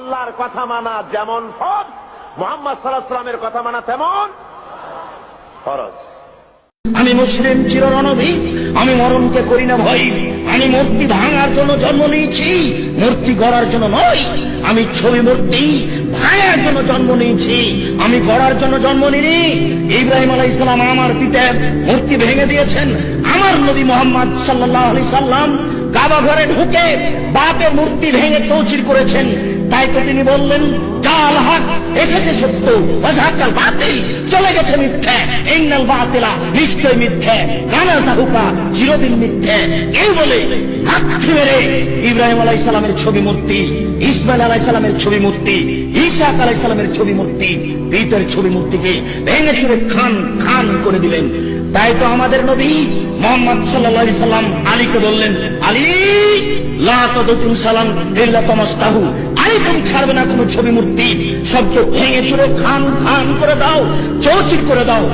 আল্লাহর কথা মানা যেমন ফরজ, মোহাম্মদ সাল্লাহ সাল্লামের কথা মানা তেমন ফরজ। আমি মুসলিম চিররণবী, আমি মরণকে করি না ভয়। আমি মূর্তি ভাঙার জন্য জন্ম নিয়েছি, মূর্তি গড়ার জন্য নয় আমি ছবি মূর্তি ভাঙার জন্য জন্ম নিয়েছি, আমি গড়ার জন্য জন্ম নিনি ইব্রাহিম আলাই ইসলাম আমার পিতা মূর্তি ভেঙে দিয়েছেন। আমার নবী মোহাম্মদ সাল্লাহ আলি সাল্লাম কাবা ঘরে ঢুকে বাপের মূর্তি ভেঙে চৌচির করেছেন। তাই তো তিনি বললেন জাল হক, এসেছে সত্য অজাকাল বাতিল, চলে গেছে মিথ্যে, ইন্নাল বাতিলা নিশ্চয় মিথ্যে কানা সাহুকা চিরদিন মিথ্যে। এই বলে হাত মেরে ইব্রাহিম আলাই সালামের ছবি মূর্তি, ইসমাইল আলাই সালামের ছবি মূর্তি ঈশাক আলাই সালামের ছবি মূর্তি, পিতের ছবি মূর্তিকে ভেঙে চুরে খান খান করে দিলেন। তাই তো আমাদের নবী মোহাম্মদ সাল্লাহ সাল্লাম আলীকে বললেন, আলী সালাম তমাস্তাহু আইকম ছাড়বে না কোনো ছবি মূর্তি। শব্দ ভেঙে চুরে খান খান করে দাও, চৌচির করে দাও।